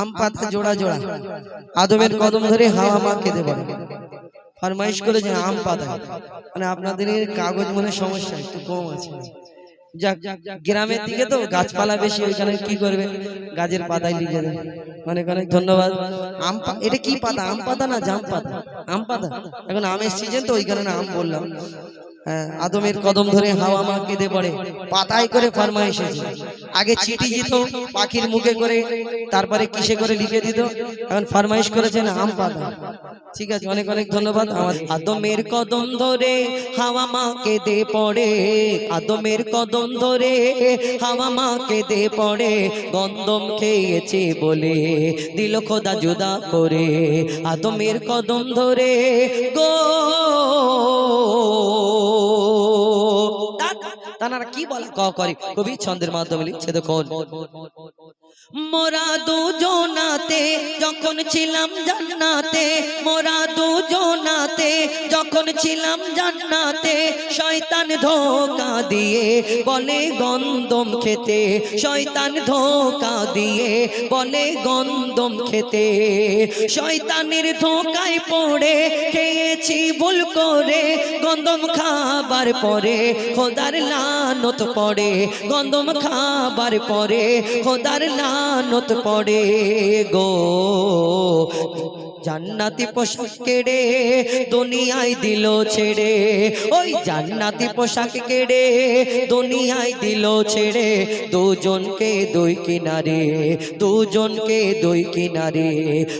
আম পাতা জোড়া জোড়া। আদমের কদম ধরে হাওয়া মা কেঁদে বলে ফরমাইশ করে যে আম পাতা। মানে আপনাদের কাগজ মনে সমস্যা একটু কম আছে। যাক গ্রামের দিকে তো গাছপালা বেশি ওইখানে কি করবে? গাছের পাতায় লিখে দেবে। অনেক অনেক ধন্যবাদ। আম এটা কি পাতা আম পাতা না জাম পাতা। আম পাতা? এখন আমের সিজন তো ওই কারণে আম বললাম। আদমের কদম ধরে হাওয়া মা কেঁদে পড়ে পাতায় করে ফার্মা এসেছে। আগে চিঠি দিত পাখির মুখে করে তারপরে কিসে করে লিখে দিত? এখন ফারমাইশ করেছেন আম পাতা। ঠিক আছে অনেক অনেক ধন্যবাদ। আমার আদমের কদম ধরে হাওয়া মা কেঁদে পড়ে আদমের কদম ধরে হাওয়া মা কেঁদে পড়ে গন্দম খেয়েছে বলে দিল খোদা জুদা করে। আদমের কদম ধরে গো তারা কি বলে? ক করে। কবি ছন্দের মাধ্যমে লিখছে দেখুন। মোরা দুজনাতে যখন ছিলাম জান্নাতে, মোরা দুজনাতে যখন ছিলাম জান্নাতে, শয়তান ধোকা দিয়ে বলে গন্দম খেতে, শয়তান ধোকা দিয়ে বলে গন্দম খেতে। শয়তানের ধোকায় পড়ে, খেয়েছি ভুল করে, গন্দম খাবার পরে, খোদার লানত পড়ে, গন্দম খাবার পরে, খোদার লানত পড়ে গো। জান্নাতি পোশাক কেড়ে দুনিয়ায় দিল ছেড়ে। ওই জান্নাতি পোশাক কেড়ে দুনিয়ায় দিল ছেড়ে। দুজনকে দুই কিনারে, দুজনকে দুই কিনারে।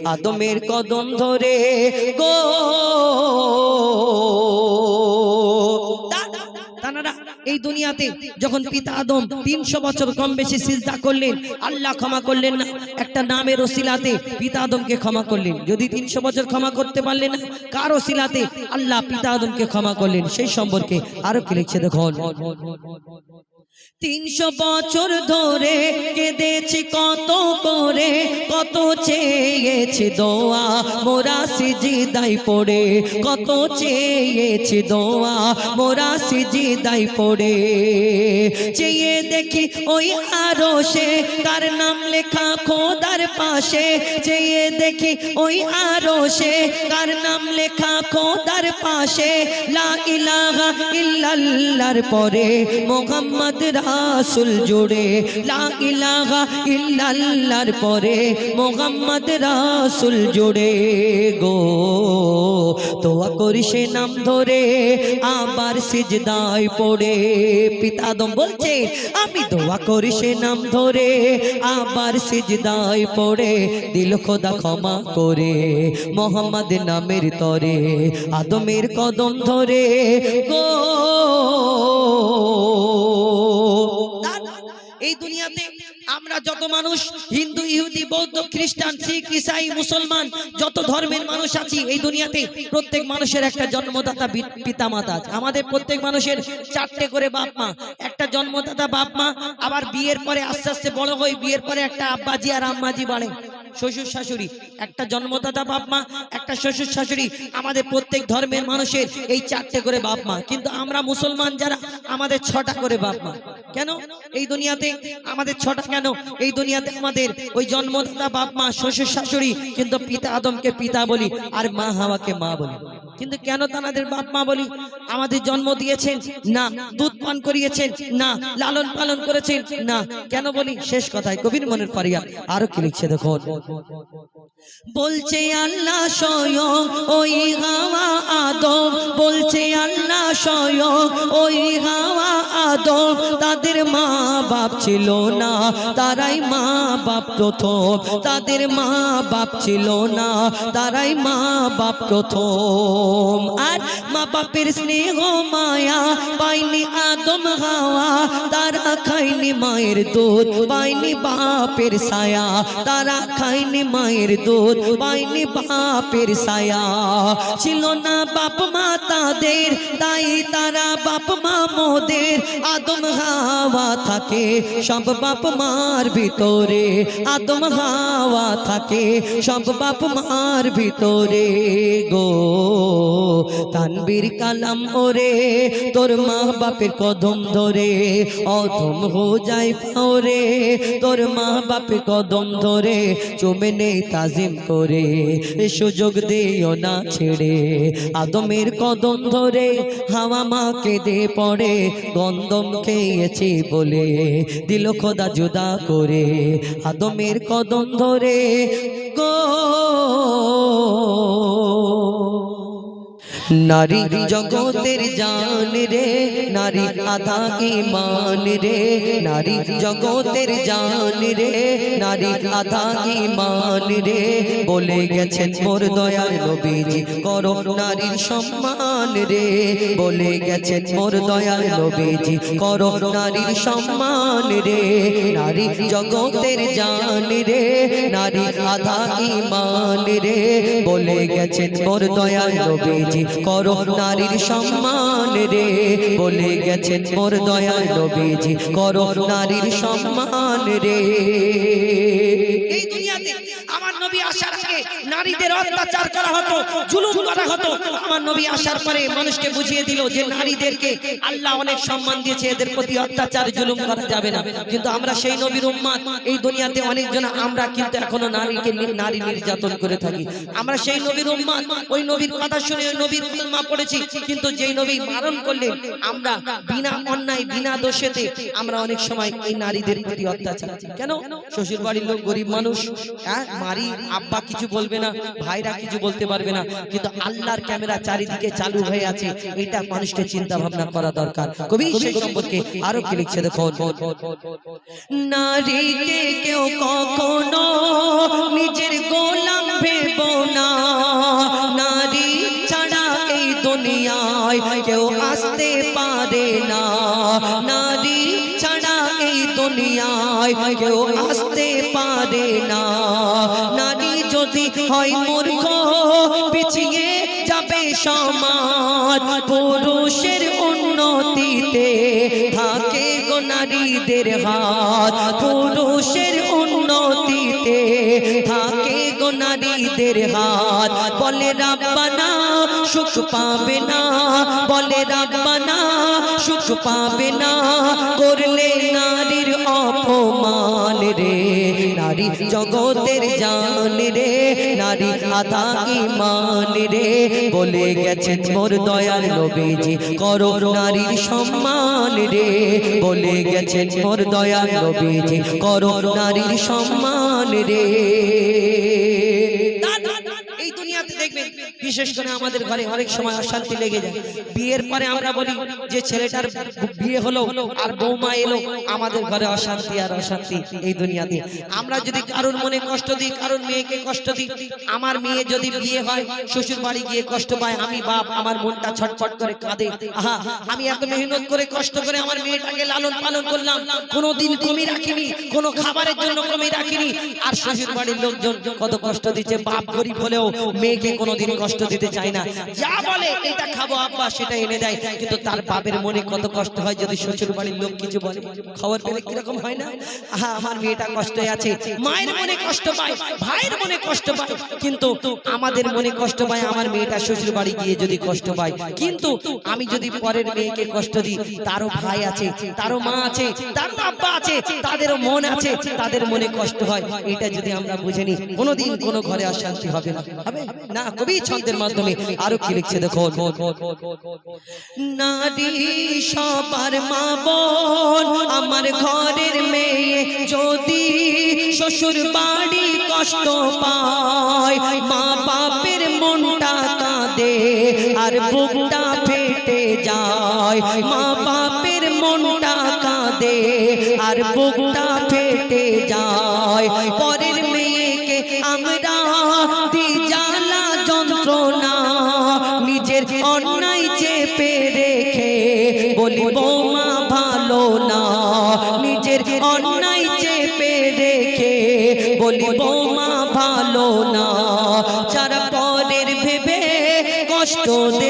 আদমের কদম ধরে গো। এই দুনিয়াতে যখন পিতা আদম তিনশো বছর কম বেশি সিজদা করলেন, আল্লাহ ক্ষমা করলেন না। একটা নামের ওসিলাতে পিতা আদমকে ক্ষমা করলেন। যদি তিনশো বছর ক্ষমা করতে পারলেন না কার ওসিলাতে? আল্লাহ পিতা আদমকে ক্ষমা করলেন। সেই সম্পর্কে আরও কি লিখছে দেখুন। তিনশো বছর ধরে কেঁদেছি, কত করে, কত চেয়েছি দোয়া। মোরা সিজিদাই পড়ে, কত চেয়েছি দোয়া। মোরা সিজিদাই পড়ে। চেয়ে দেখি ওই আরও সে তার নাম লেখা খোদার পাশে। চেয়ে দেখি ওই আরও সে তার নাম লেখা খোদার পাশে। লা ইলাহা ইল্লাল্লাহর পরে মোহাম্মদ রাসুল জুড়ে লা ইলাহা পরে মোহাম্মদ রাসুল জুড়ে গো। তোয়া করি সে নাম ধরে আবার সিজদায় পড়ে। পিতা আদম বলছে, আমি দোয়া করি সে নাম ধরে আবার সিজদায় পড়ে। দিল খোদা ক্ষমা করে মোহাম্মদ নামের তরে আদমের কদম ধরে গো। এই দুনিয়াতে আমরা যত মানুষ, হিন্দু, ইহুদি, বৌদ্ধ, খ্রিস্টান, শিখ, ইসাই, মুসলমান, যত ধর্মের মানুষ আছি, এই দুনিয়াতে প্রত্যেক মানুষের একটা জন্মদাতা পিতা মাতা আছে। আমাদের প্রত্যেক মানুষের চারটে করে বাপ মা। একটা জন্মদাতা বাপ মা, আবার বিয়ের পরে আস্তে আস্তে বড় হয়ে বিয়ের পরে একটা আব্বাজি আর আম্মাজি বাড়ে। শ্বশুর শাশুড়ি, একটা জন্মদাতা বাপ মা, একটা শ্বশুর শাশুড়ি, আমাদের প্রত্যেক ধর্মের মানুষের এই চারটে করে বাপ মা। কিন্তু আমরা মুসলমান যারা, আমাদের ছটা করে বাপ মা। কেন? এই দুনিয়াতে আমাদের ছটা কেন? এই দুনিয়াতে আমাদের ওই জন্মদাতা বাপ, মা, শ্বশুর, শাশুড়ি, কিন্তু পিতা আদমকে পিতা বলি আর মা হাওয়াকে মা বলি। কিন্তু কেন তাদের বাপ, মা বলি? আমাদের জন্ম দিয়েছেন, না, দুধ পান করিয়েছেন, না, লালন পালন করেছেন, না। কেন বলি? শেষ কথায় কবির মনের ফারিয়া আরও কি লিখছে দেখুন? বলছে আল্লাহ স্বয়ং ওই হাওয়া আদম। বলছে আল্লাহ স্বয়ং ওই হাওয়া আদম। তাদের মা বাপ ছিল না তারাই মা বাপ প্রথম। তাদের মা বাপ ছিল না তারাই মা বাপ প্রথম। আর মা বাপের স্নেহ মায়া পাইনি আদম হাওয়া তারা খাইনি মায়ের দুধ। পাইনি বাপের ছায়া তারা খাইনি মায়ের দুধ দুধ পায়নি বাপের ছায়া। ছিল না বাপ মা তাদের, তাই তারা বাপ মা মোদের। আদম হাওয়া থাকে, সব বাপ মার ভিতরে। আদম হাওয়া থাকে, সব বাপ মার ভিতরে গো। তানবীর কালাম ওরে, তোর মা বাপের কদম ধরে। অধম হো যায় পাওরে তোর মা বাপের কদম ধরে। চুমে নেই তাজিম করে সুযোগ দিও না ছেড়ে। আদমের কদম ধরে হাওয়া মাকে দে পড়ে, গন্দম খেয়েছি বলে দিল খোদা জুদা করে। আদমের কদম ধরে, গো নারী জগতের জান রে, নারী আধা ইমান রে। নারী জগতের জান রে, নারী আধা ইমান রে। বলে গেছেন মোর দয়াল নবীজি, করো নারীর সম্মান রে। বলে গেছেন মোর দয়াল নবীজি, করো নারীর সম্মান রে। নারী জগতের জান রে, নারী আধা ইমান রে। বলে গেছেন মোর দয়াল নবীজি করো নারীর সম্মান রে। বলে গেছেন মোর দয়াল নবীজি করো নারীর সম্মান রে। এই দুনিয়াতে আমার নবী আসার আগে নারীদের অত্যাচার করা হতো জুলুম করা হতো। আমার নবী আসার পরে মানুষকে বুঝিয়ে দিল যে নারীদেরকে আল্লাহ অনেক সম্মান দিয়েছে এদের প্রতি অত্যাচার জুলুম করা যাবে না। কিন্তু আমরা সেই নবীর উম্মাদ এই দুনিয়াতে অনেকজন আমরা কিন্তু এখনও নারীকে নারী নির্যাতন করে থাকি। আমরা সেই নবীর উম্মাদ ওই নবীর কথা শুনে ওই নবীর কলমা পড়েছি। কিন্তু যেই নবী মারণ করলেন আমরা বিনা অন্যায় বিনা দোষেতে আমরা অনেক সময় এই নারীদের প্রতি অত্যাচার কেন? শ্বশুর বাড়ির লোক গরিব মানুষ হ্যাঁ? মারি আব্বা কিছু বলবে না, ভাইরা কিছু বলতে পারবে না, কিন্তু আল্লাহর ক্যামেরা চারিদিকে চালু হয়ে আছে, এটা মানুষকে চিন্তা ভাবনা করা দরকার। কবি সেই সম্পর্কে আরও কি লিখছে দেখো নারীকে কেউ কখনো নিজের গোলাম ভেব না। নারী ছাড়া এই দুনিয়ায় কেউ আসতে পারে না। নারী দুনিয়ায় কেউ আসতে পারে না। নারী যদি হয় মূর্খ, পিছিয়ে যাবে সমাজ। পুরুষের উন্নতিতে থাকে গো নারীদের হাত। পুরুষের উন্নতিতে থাকে গো নারীদের হাত। বলে, রাব্বানা, সুখ পাবে না। বলে, রাব্বানা সুখ পাবে না। করলে নারীর অপমান রে। নারী জগতের জান রে। নারী আধা ইমান রে। বলে গেছেন মোর দয়াল নবীজি, করো নারীর সম্মান রে। বলে গেছেন মোর দয়াল নবীজি, করো নারীর সম্মান রে। বিশেষ করে আমাদের ঘরে অনেক সময় অশান্তি লেগে যায়। বিয়ের পরে আমরা বলি যে ছেলেটার বিয়ে হলো আর বৌমা এলো, আমাদের ঘরে অশান্তি আর অশান্তি এই দুনিয়াতে। আমরা যদি কারোর মনে কষ্ট দিই, কারোর মেয়েকে কষ্ট দিই, আমার মেয়ে যদি বিয়ে হয় শ্বশুর বাড়ি গিয়ে কষ্ট পায়, আমি বাপ, আমার মনটা ছটফট করে কাঁদে। আহা, আমি এত মেহনত করে, কষ্ট করে আমার মেয়েটাকে লালন পালন করলাম। কোনোদিন কমি রাখিনি, কোনো খাবারের জন্য কমি রাখিনি। আর শ্বশুর বাড়ির লোকজন কত কষ্ট দিচ্ছে, বাপ গরিব হলেও মেয়েকে কোনোদিন কষ্ট দিতে চায় না। যা বলে, এটা খাব আব্বা, সেটা এনে দেয়। কিন্তু তার বাপের মনে কত কষ্ট হয় যদি শ্বশুর বাড়ির লোক কিছু বলে। খবর পেলে কীরকম হয় না? আহা, আমার মেয়েটা কষ্টে আছে। মায়ের মনে কষ্ট পায়, ভাইয়ের মনে কষ্ট পায়। কিন্তু আমাদের মনে কষ্ট পায়, আমার মেয়েটা শ্বশুর বাড়ি গিয়ে যদি কষ্ট পায়। কিন্তু আমি যদি পরের মেয়েকে কষ্ট দিই, তারও ভাই আছে, তারও মা আছে, তারও আব্বা আছে, তাদেরও মন আছে, তাদের মনে কষ্ট হয়। এটা যদি আমরা বুঝে নিই, কোনোদিন কোনো ঘরে অশান্তি হবে না। হবে? না, কবি ছন্দের মাধ্যমে আরও কি লিখছে দেখো নারী সবার মা বোন, আমার ঘরের মেয়ে যদি শ্বশুর বাড়ি কষ্ট পায়, মা বাপের মনটা কাঁদে আর বুকটা ফেটে যায়। মা বাপের মনটা কাঁদে আর বুকটা ফেটে যায়। পরের মেয়েকে বৌমা ভালো না। নিজের অন্যায় চেপে রেখে বলি বৌমা ভালো না। যারা পরের ভেবে কষ্ট দেবে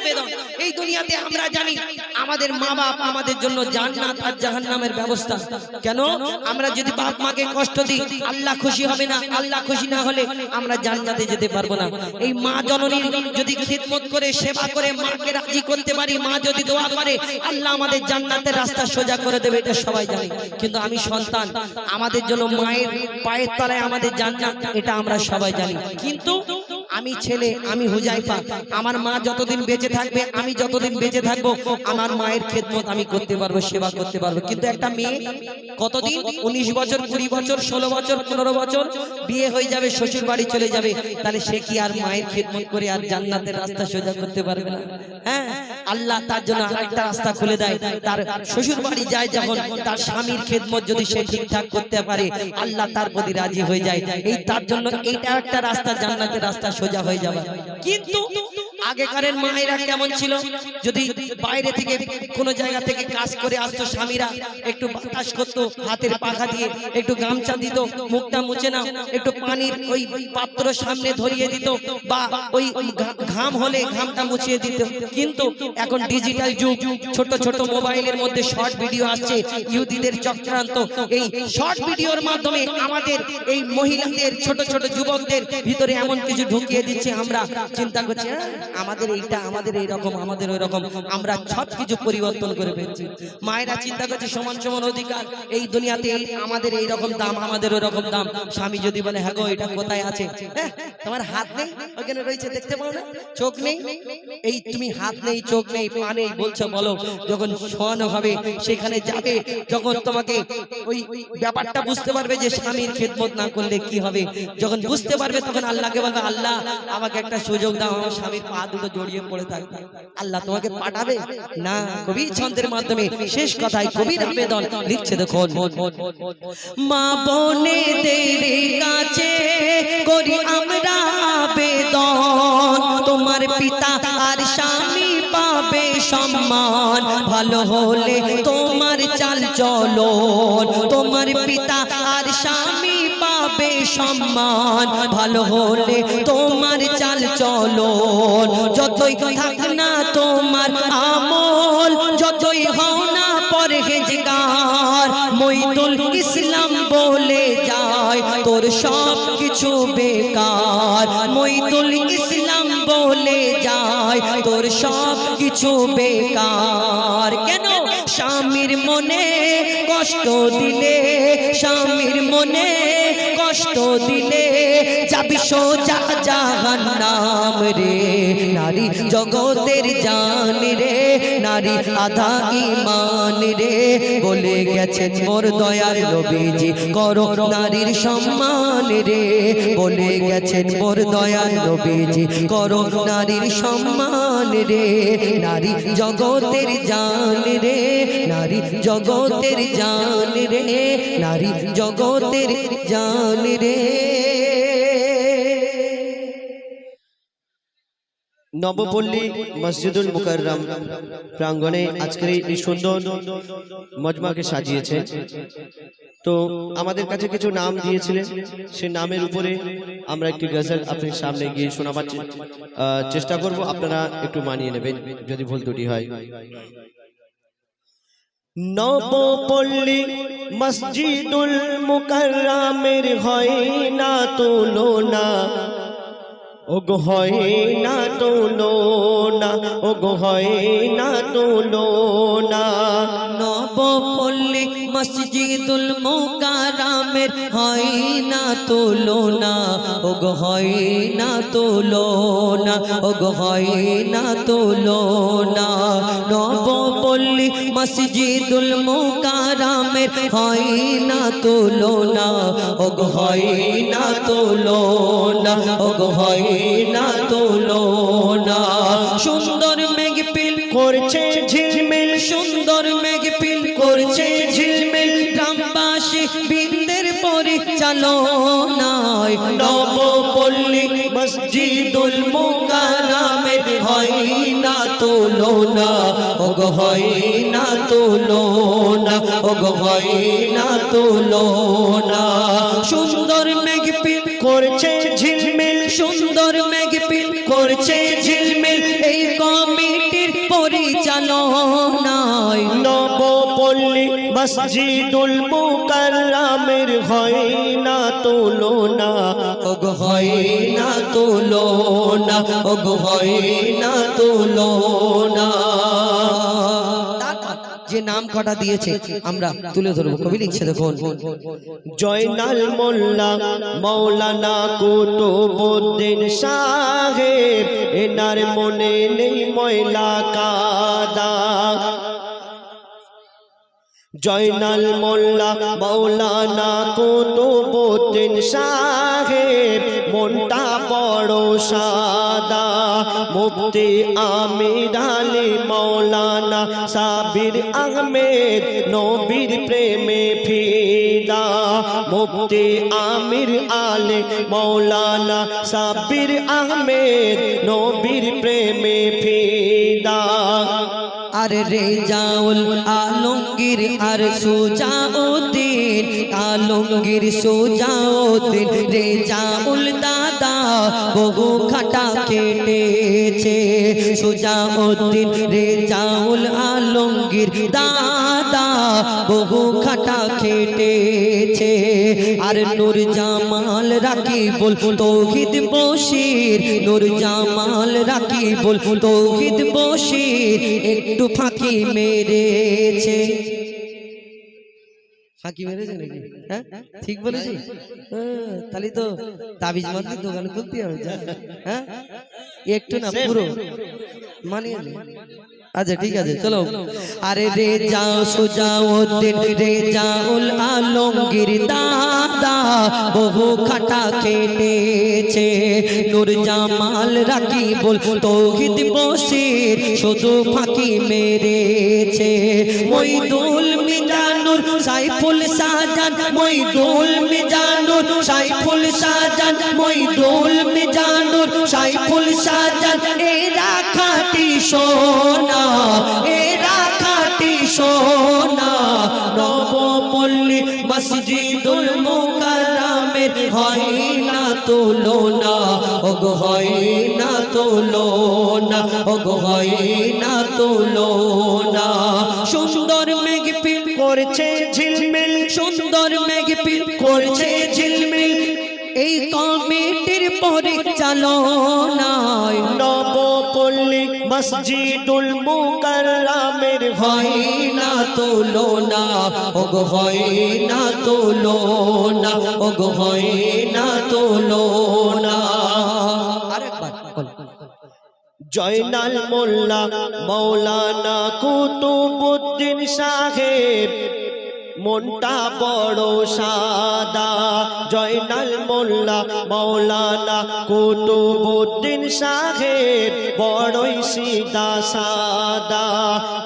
আবেদন। এই দুনিয়াতে আমরা জানি আমাদের মা বাপ আমাদের জন্য জান্নাত আর জাহান্নামের ব্যবস্থা। কেন? আমরা যদি বাপ মাকে কষ্ট দিই, আল্লাহ খুশি হবে না, আল্লাহ খুশি না হলে আমরা জান্নাতে যেতে পারব না। এই মা জননীর যদি খিদমত করে, সেবা করে, মাকে রাজি করতে পারি, মা যদি দোয়া করে, আল্লাহ আমাদের জান্নাতের রাস্তা সোজা করে দেবে, এটা সবাই জানে। কিন্তু আমি সন্তান, আমাদের জন্য মায়ের পায়ের তলায় আমাদের জান্নাত, এটা আমরা সবাই জানি। কিন্তু আমি ছেলে, আমি হুজাইফা। আমার মা যতদিন বেঁচে থাকবে, আমি যতদিন বেঁচে থাকব, আমার মায়ের খেদমত আমি করতে পারব, সেবা করতে পারব। কিন্তু একটা মেয়ে কতদিন? উনিশ বছর, কুড়ি বছর, ষোলো বছর, পনেরো বছর, বিয়ে হয়ে যাবে, শ্বশুর বাড়ি চলে যাবে। তাহলে সে কি আর মায়ের খেদমত করে আর জান্নাতের রাস্তা সোজা করতে পারবে না? হ্যাঁ? আল্লাহ তার জন্য আরেকটা রাস্তা খুলে দেয়। তার শ্বশুর বাড়ি যায় যখন, তার স্বামীর খেদমত যদি সে ঠিকঠাক করতে পারে, আল্লাহ তার প্রতি রাজি হয়ে যায়। এই তার জন্য এইটা একটা রাস্তা, জান্নাতের রাস্তা সোজা হয়ে যাবা। কিন্তু আগেকারের মায়েরা কেমন ছিল? যদি বাইরে থেকে কোনো জায়গা থেকে কাজ করে আসতো স্বামীরা একটু বাতাস করতো হাতের পাখা দিয়ে একটু গামছা দিত মুখটা মুছে না একটু পানির ওই পাত্র সামনে ধরিয়ে দিত বা ওই ঘাম হলে ঘামটা মুছিয়ে দিত। কিন্তু এখন ডিজিটাল যুগ ছোট ছোট মোবাইলের মধ্যে শর্ট ভিডিও আসছে ইহুদিদের চক্রান্ত। এই শর্ট ভিডিওর মাধ্যমে আমাদের এই মহিলাদের ছোট ছোট যুবকদের ভিতরে এমন কিছু ঢুকিয়ে দিচ্ছে আমরা চিন্তা করছি "আহ, আমাদের এইটা আমাদের এই রকম আমাদের ওই রকম আমরা সব কিছু পরিবর্তন করে ফেলছি। মায়েরা চিন্তা করছে সমান সমান অধিকার। এই দুনিয়াতে আমাদের এই রকম দাম আমাদের ওই রকম দাম। স্বামী যদি বলে হ্যাঁ গো এটা কোথায় আছে? হ্যাঁ, তোমার হাত নেই? ওখানে রয়েছে দেখতে পাও না? চোখ নেই? এই তুমি হাত নেই চোখ নেই পা নেই বলছো বলো যখন শোয়ানো হবে সেখানে যাবে যখন তোমাকে ওই ব্যাপারটা বুঝতে পারবে যে স্বামীর খেদমত না করলে কি হবে যখন বুঝতে পারবে তখন আল্লাহকে বলবে আল্লাহ আমাকে একটা সুযোগ দাও আমার স্বামীর পা দুটো জড়িয়ে পড়ে থাকবে আল্লাহ তোমাকে পাঠাবে? না, কবি ছন্দের মাধ্যমে। শেষ কথায় কবির আবেদন লিখছে দেখুন। মা বোনেদের কাছে করি আমরা আবেদন। তোমার পিতা আর স্বামী পাবে সম্মান। ভালো হলে তোমার চাল চলো তোমার পিতা আর স্বামী সম্মান ভালো হলে তোমার চাল চলো যতই থাক না তোমার আমল, যতই হও না পরহেজগার মইদুল ইসলাম বলে যায়, তোর সব কিছু বেকার। মইদুল ইসলাম বলে যায়, তোর সব কিছু বেকার। কেন? স্বামীর মনে কষ্ট দিলে, স্বামীর মনে কষ্ট দিলে যাবি সোজা জাহান্নাম রে। নারী জগতের জান রে, নারী আধা ইমান রে। বলে গেছেন মোর দয়ার নবীজি, করো নারীর সম্মান রে। বলে গেছেন মোর দয়ার নবীজি, করো নারীর সম্মান রে। নারী জগতের জান রে, নারী জগতের জান রে। নারী জগতের জান রে। নবপল্লী মসজিদুল মুকাররম প্রাঙ্গণে আজকের এই সুন্দর মজমাকে সাজিয়েছে। তো আমাদের কাছে কিছু নাম দিয়েছিলেন। সে নামের উপরে আমরা একটি গজল আপনার সামনে গিয়ে শোনাবার চেষ্টা করব। আপনারা একটু মানিয়ে নেবেন যদি ভুল ত্রুটি হয়। নবপল্লী মসজিদুল মুকরামের হয় না তুলনা। ওগো হয় না তোলো না ওগো হয় না তোলো না নবপল্লী মসজিদুল মুকারামের হয় না তোলো তুলনা। ওগো হয় না তোলো তুলনা, ওগো হয় না তোলো তুলনা। নবপল্লী মসজিদুল মুকারামের হয় না তোলো তুলনা, ওগো হয় না তুলনা, ওগো হয় না তুলনা। সুন্দর মেঘপিল করছে ঝিলমিল, সুন্দর গ্রামবাসী বৃন্দের পরিচালনায় নবপল্লী মসজিদুল মুকারামের হয় না তুলনা। ওগো হয় না তুলনা, ওগো হয় না তুলনা। সুন্দর মেঘপিল করছে ঝিলমিল, সুন্দর মেঘপিল করছে ঝিলমিল, এই কমিটির পরিচালনায়। নবপল্লী মসজিদুল মুকাররামের হয় না তুলনা ওগ হয় না তুলনা ওগ হয় না তুলনা যে নাম কটা দিয়েছে আমরা তুলে ধরবো। কবি লিখছে দেখুন। জয়নাল মোল্লা মৌলানা কুতুবুদ্দিন সাহেব এনার মনে নেই ময়লা কাদা। জয়নাল মোল্লা, মৌলানা কুতুবুদ্দিন সাহেব, মনটা বড় সাদা, মুফতি আমির আলী, মৌলানা সাবির আহমেদ, নবীর প্রেমে ফিদা, মুফতি আমির আলী, মৌলানা সাবির আহমেদ, নবীর প্রেমে ফিদা। আর রেজাউল আলমগীর আর সুজাউদ্দিন, আলমগীর, সুজাউদ্দিন, রেজাউল দাদা বহু খাটা কেটেছে। সুজাউদ্দিন, রেজাউল আলমগীর দাদা বহু খাটা খেটেছে আর নূর জামাল রাকিবুল তৌহিদ বশির। নূর জামাল রাকিবুল তৌহিদ বশির। একটু ফাঁকি মেরেছে। ফাঁকি মেরেছে নাকি? হ্যাঁ? ঠিক বলেছি হ্যাঁ, তাহলে তো তাবিজ দোকান খুলতে হবে হ্যাঁ? একটু না পুরো। মানিয়ে। আচ্ছা ঠিক আছে চলো। আরে রে যাও সুজাউদ্দিন রে জাউল আলমগীর দাদা বহু খাটা কেটেছে। নূর জামাল রাকিবুল তৌহিদ বসির শুধু ফাঁকি মেরেছে। মইদুল মিজানুর সাইফুল সাজান মইদুল মিজানুর সাইফুল সাজান মইদুল মিজানুর সাইফুল সাজান এরা সোনা এরা খাটি সোনা। নবপল্লী মসজিদুল মুকাররামের হয় না তুলনা, ওগ হয় না তুলনা, ওগ হয় না তুলনা। সুন্দর মেঘপিল করছে ঝিলমিল, সুন্দর মেঘপিল করছে ঝিলমিল। এই কমিটির নবপল্লী মসজিদুল মুকাররামের হয় না তুলনা ওগ হয় না তুলনা ওগ হয় না তুলনা আরেকবার। জয়নাল মোল্লা, মৌলানা কুতুবুদ্দিন সাহেব মনটা বড় সাদা। জয়নাল মোল্লা, মৌলানা কুতুবুদ্দিন সাহেব, বড়ই সিদা সাদা।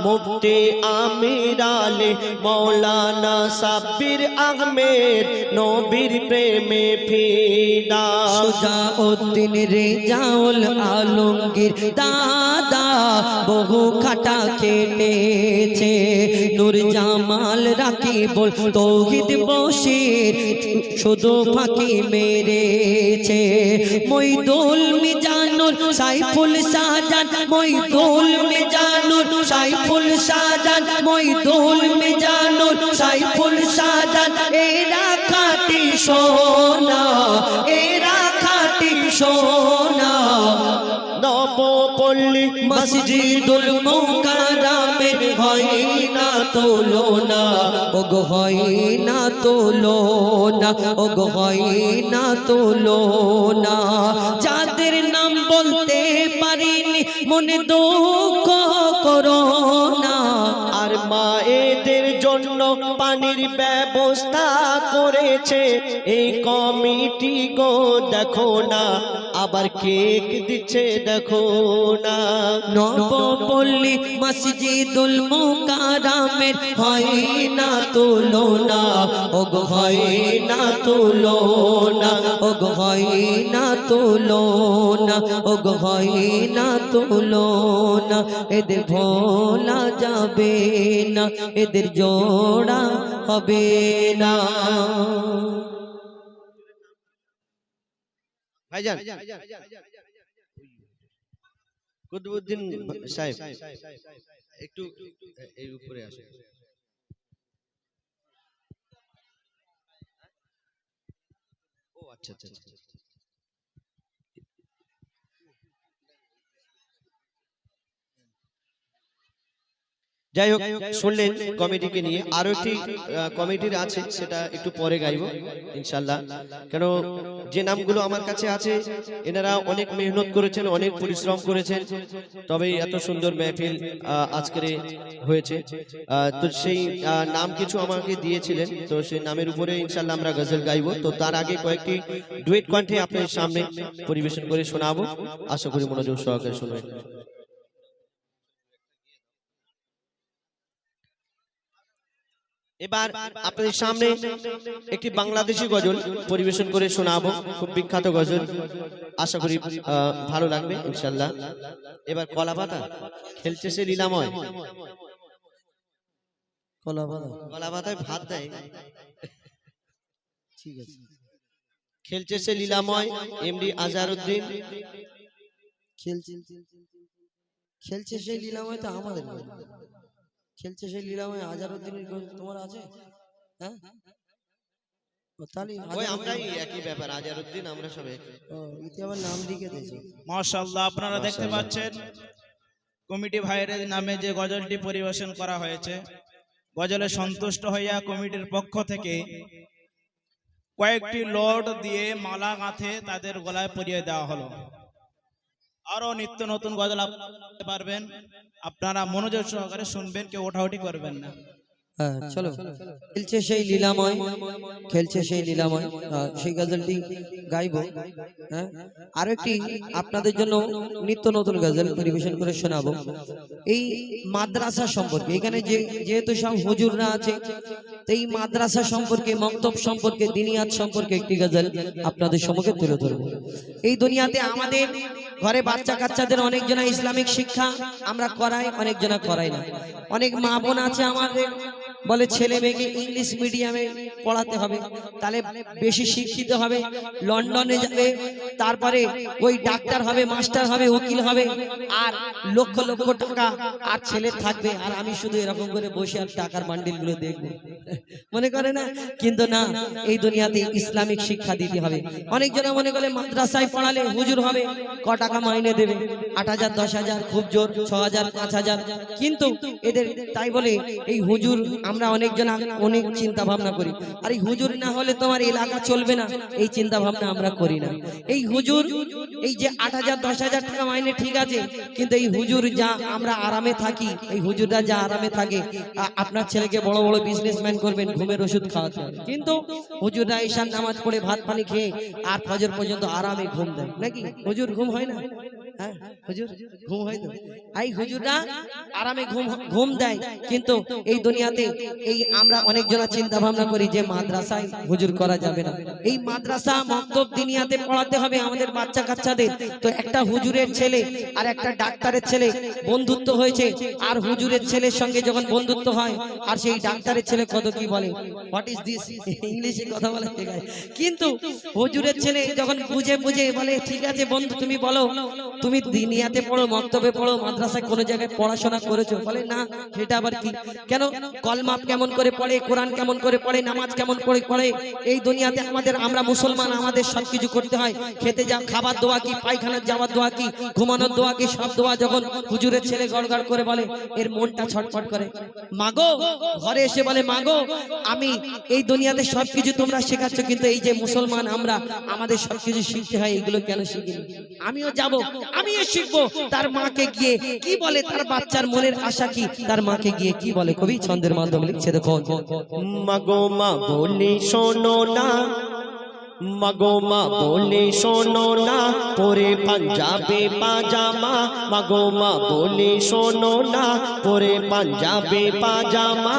মুফতি আমির আলী, মৌলানা সাব্বির আহমেদ, নবীর প্রেমে ফিদা। সুজাউদ্দিন রেজাউল আলমগীর দাদা বহু খাটা কেটেছে। নূর জামাল রাকিবুল তৌহিদ বশির শুধু ফাঁকি মেরেছে। মইদুল মিজানুর, সাইফুল সাজান মইদুল মিজানুর, সাইফুল সাজান মইদুল মিজানুর, সাইফুল সাজান এরা খাটি সোনা, এরা খাটি সোনা। পল্লী মসজিদুল মুকাররামের হয় না তুলনা ওগো হয় না তুলনা ওগো হয় না তুলনা যাদের নাম বলতে পারিনি, মনে দুঃখ করো না। আর মায়েদের জন্য পানির ব্যবস্থা করেছে, এই কমিটি গো দেখো না। আবার কেক দিচ্ছে, দেখো না। নবপল্লী মসজিদুল মুকাররামের হয় না তুলনা। ওগো, হয় না তুলনা। ওগো, হয় না তুলনা। ওগো, হয় না তুলনা। এদের ভোলা যাবে না, এদের জোড়া হবে না। ভাইজান কুতুবুদ্দিন সাহেব। একটু এই উপরে আসে ও আচ্ছা আচ্ছা আচ্ছা। যাই হোক শুনলেন কমিটিকে নিয়ে আরও একটি কমিটির আছে সেটা একটু পরে গাইব ইনশাল্লাহ কেন যে নামগুলো আমার কাছে আছে এনারা অনেক মেহনত করেছেন অনেক পরিশ্রম করেছেন তবে এত সুন্দর মেহফিল আজকের হয়েছে। আহ, তো সেই নাম কিছু আমাকে দিয়েছিলেন তো সেই নামের উপরে ইনশাল্লাহ আমরা গজল গাইবো তো তার আগে কয়েকটি ডুয়েট কণ্ঠে আপনার সামনে পরিবেশন করে শোনাবো। আশা করি মনোযোগ সহকারে শুনবেন। এবার আপনাদের সামনে একটি বাংলাদেশি গজল পরিবেশন করে শোনাবো। খুব বিখ্যাত গজল। আশা করি ভালো লাগবে ইনশাল্লাহ এবার কলা পাতা। খেলছে সে লীলাময়। কলা বলো কলা পাতায় ভাত দেয়। ঠিক আছে। খেলছে সে লীলাময় এমডি আজহারউদ্দিন খেলছে। খেলছে সেই লীলাময় তো আমাদের। খেলছে সেই লীলাময় হাজারুদ্দিনের গোল তোমার আছে? হ্যাঁ? ও তাহলে ওই হাজারউদ্দিন- আমরাই একই ব্যাপার আজহারউদ্দিন আমরা সবাই ও, ইতি আবার নাম লিখে দিয়েছে। মাশাআল্লাহ আপনারা দেখতে পাচ্ছেন কমিটি ভাইয়ের নামে যে গজলটি পরিবেশন করা হয়েছে গজলে সন্তুষ্ট হইয়া কমিটির পক্ষ থেকে কয়েকটি লোড দিয়ে মালা গাঁথে তাদের গলায় পরিয়ে দেওয়া হলো। আরও নিত্য নতুন গজল আপনারা করতে পারবেন। আপনারা মনোযোগ সহকারে শুনবেন কেউ ওঠাউঠি করবেন না। হ্যাঁ চলো। খেলছে সেই লীলাময় খেলছে সেই লীলাময়। সেই গজলটি গাইবো। হ্যাঁ? আর একটি আপনাদের জন্য নিত্য নতুন গজল পরিবেশন করে শোনাবো। এই মাদ্রাসা সম্পর্কে এখানে যে যেহেতু সব হুজুররা আছে তো এই মাদ্রাসা সম্পর্কে মন্তব সম্পর্কে দিনিয়াত সম্পর্কে একটি গজল আপনাদের সম্মুখে তুলে ধরবো। এই দুনিয়াতে আমাদের ঘরে বাচ্চা কাচ্চাদের অনেকজনা ইসলামিক শিক্ষা আমরা করাই, অনেকজনা করাই না। অনেক মা বোন আছে আমাদের বলে ছেলে মেয়েকে ইংলিশ মিডিয়ামে পড়াতে হবে। তাহলে বেশি শিক্ষিত হবে। লন্ডনে যাবে। তারপরে ওই ডাক্তার হবে, মাস্টার হবে, উকিল হবে। আর লক্ষ লক্ষ টাকা আর ছেলে থাকবে। আর আমি শুধু এরকম করে বসে আর টাকার বান্ডিলগুলো দেখব। মনে করে না? কিন্তু না, এই দুনিয়াতে ইসলামিক শিক্ষা দিতে হবে। অনেকজনা মনে করে মাদ্রাসায় পড়ালে হুজুর হবে, ক টাকা মাইনে দেবে। আট হাজার, দশ হাজার, খুব জোর, ছ হাজার, পাঁচ হাজার। কিন্তু এদের তাই বলে, এই হুজুর আমরা অনেকজন অনেক চিন্তা ভাবনা করি। আর এই হুজুর না হলে তোমার এলাকা চলবে না। এই চিন্তা ভাবনা আমরা করি না। এই হুজুর, এই যে আট হাজার, দশ হাজার টাকা মাইনে ঠিক আছে, কিন্তু এই হুজুর যা আমরা আরামে থাকি, এই হুজুররা যা আরামে থাকে আপনার ছেলেকে বড় বড় বিজনেসম্যান করবেন, ঘুমের ওষুধ খাওয়াতে হবে। কিন্তু হুজুররা ঈশান নামাজ পড়ে ভাত পানি খেয়ে আর ফজর পর্যন্ত আরামে ঘুম দেয়। নাকি? হুজুর ঘুম হয় না? হ্যাঁ হয় আমাদের বাচ্চা কাচ্চাদের তো? একটা হুজুরের ছেলে আর একটা ডাক্তারের ছেলে বন্ধুত্ব হয়েছে। আর হুজুরের ছেলের সঙ্গে যখন বন্ধুত্ব হয়, আর সেই ডাক্তারের ছেলে কত কি বলে? হোয়াট ইজ দিস ইংলিশে কথা বলে কিন্তু হুজুরের ছেলে যখন বুঝে বুঝে বলে, ঠিক আছে বন্ধু, তুমি বলো। তুমি দিনিয়াতে পড়ো, মক্তবে পড়ো, মাদ্রাসায় কোনো জায়গায় পড়াশোনা করেছ? বলে, না, সেটা আবার কি? কেন? কলমাপ কেমন করে পড়ে, কোরআন কেমন করে পড়ে, নামাজ কেমন করে পড়ে? এই দুনিয়াতে আমাদের, আমরা মুসলমান, আমাদের সবকিছু করতে হয়। খেতে যা খাবার দোয়া কি? পায়খানার যাওয়ার দোয়া কি? ঘুমানোর দোয়া কি? সব দোয়া যখন হুজুরের ছেলে গড়গড় করে বলে, এর মনটা ছটফট করে। মাগো, ঘরে এসে বলে, মাগো, আমি এই দুনিয়াতে সবকিছু তোমরা শেখাচ্ছ, কিন্তু এই যে মুসলমান আমরা, আমাদের সবকিছু শিখতে হয়, এগুলো কেন শিখিনি? আমিও যাব আমিও শিখব। তার মাকে গিয়ে কি বলে? তার বাচ্চার মনের আশা কি? তার মাকে গিয়ে কি বলে? কবি ছন্দের মাধ্যমে লিখছে দেখো মাগো, মা, বলি শোনো না। মাগো, মা, বলি শোনো না। পরে পাঞ্জাবে পাজামা। মাগো, মা, বলি শোনো না। পরে পাঞ্জাবে পাজামা।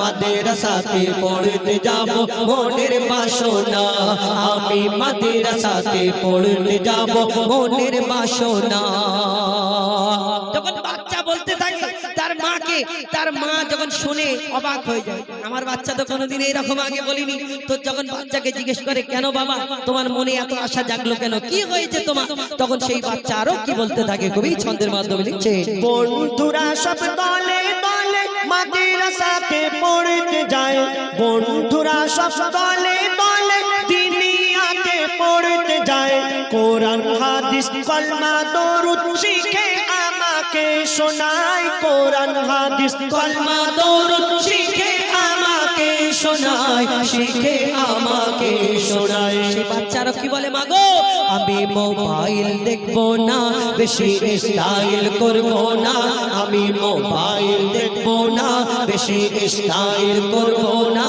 মাদ্রাসাতে পড়তে যাব মনের বাসনা। আমি মাদ্রাসাতে পড়তে যাব মনের বাসনা। যখন তার মাকে, তার মা যখন শুনে অবাক হয়ে যায়। আমার বাচ্চা তো কোনোদিন এরকম আগে বলিনি। তো যখন বাচ্চাকে জিজ্ঞেস করে, কেন বাবা, তোমার মনে এত আশা জাগলো কেন? কি হয়েছে তোমার? তখন সেই বাচ্চা আরও কি বলতে থাকে, খুবই ছন্দের মাধ্যমে লিখছে। বন্ধুরা সব দলে দলে মাদ্রাসাতে পড়তে যায়। বন্ধুরা সব দলে দলে দিনিয়াতে পড়তে যায়। কোরআন, হাদিস, কলমা, দরুদ, শিখে শোনায় কোরআন, হাদিস, কলমা, দরুদ, শিখে আমাকে শোনায়, শিখে আমাকে শোনায়। সে বাচ্চারা কি বলে মাগো আমি মোবাইল দেখব না, বেশি স্টাইল করব না, আমি মোবাইল দেখব না, বেশি স্টাইল করব না।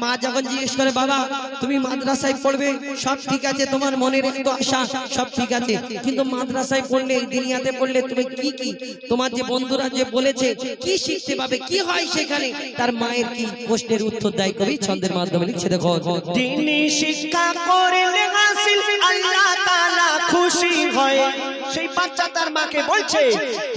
মা যখন জিজ্ঞেস করে, বাবা, তুমি মাদ্রাসায় পড়বে? সব ঠিক আছে, তোমার মনের এত আশা, সব ঠিক আছে। কিন্তু মাদ্রাসায় পড়লে, এই দুনিয়াতে পড়লে তুমি কি কি? তোমার যে বন্ধুরা যে বলেছে, কি শিখতে পাবে, কি হয় সেখানে? তার মায়ের কি প্রশ্নের উত্তর দেয় কবি ছন্দের মাধ্যমে লিখছে, দেখো। শিক্ষা করলে আল্লাহ তাআলা খুশি হয়। সেই বাচ্চা তার মাকে বলছে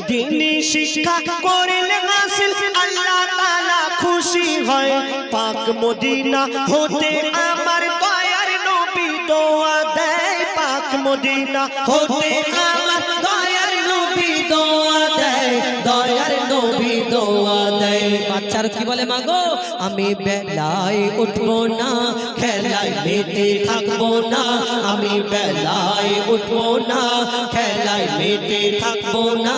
দিনী শিক্ষা করলে হাসিল আল্লাহ তাআলা খুশি হয়। পাক মদিনা হতে আমার দয়ার নবী দোয়া দেয়। পাক মদিনা হতে দেয় কি বলে, মাগো, আমি বেলায় উঠবো না, খেলায় মেতে থাকব না, আমি বেলায় উঠবো না, খেলায় মেতে থাকব না।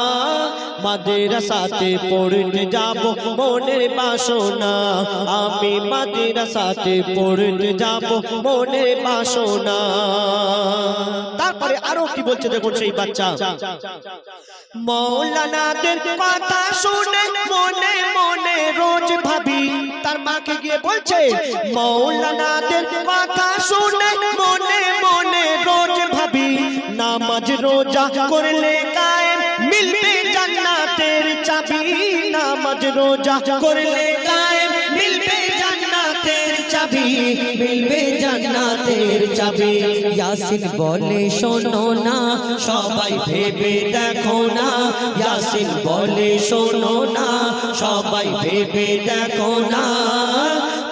মাদ্রাসাতে পড়তে যাব, মনের বাসনা। আমি মাদ্রাসাতে পড়তে যাব, মনের বাসনা। তারপরে আরও কি বলছে দেখুন সেই বাচ্চা? মৌলানাদের কথা শুনে মনে মনে রোজ ভাবি। তার মাকে গিয়ে বলছে, মৌলানাদের কথা শুনে মনে মনে রোজ ভাবি। নামাজ রোজা করলে রোজা করলে কায়েম মিলবে জান্নাতের চাবি, মিলবে জান্নাতের চাবি। ইয়াসিন বলে, শোনো না, সবাই ভেবে দেখো না। ইয়াসিন বলে, শোনো না, সবাই ভেবে দেখো না।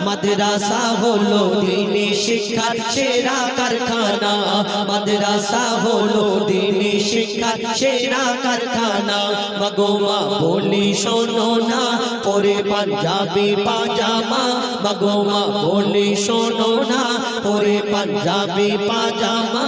মাদ্রাসা হলো দিনী শিক্ষার সেরা কারখানা। মাদ্রাসা হলো দিনী শিক্ষার সেরা কারখানা। মগোমা বলি শোনো না, পরে পাঞ্জাবি পাজামা। মগোমা বলি শোনো না, পরে পাঞ্জাবি পাজামা।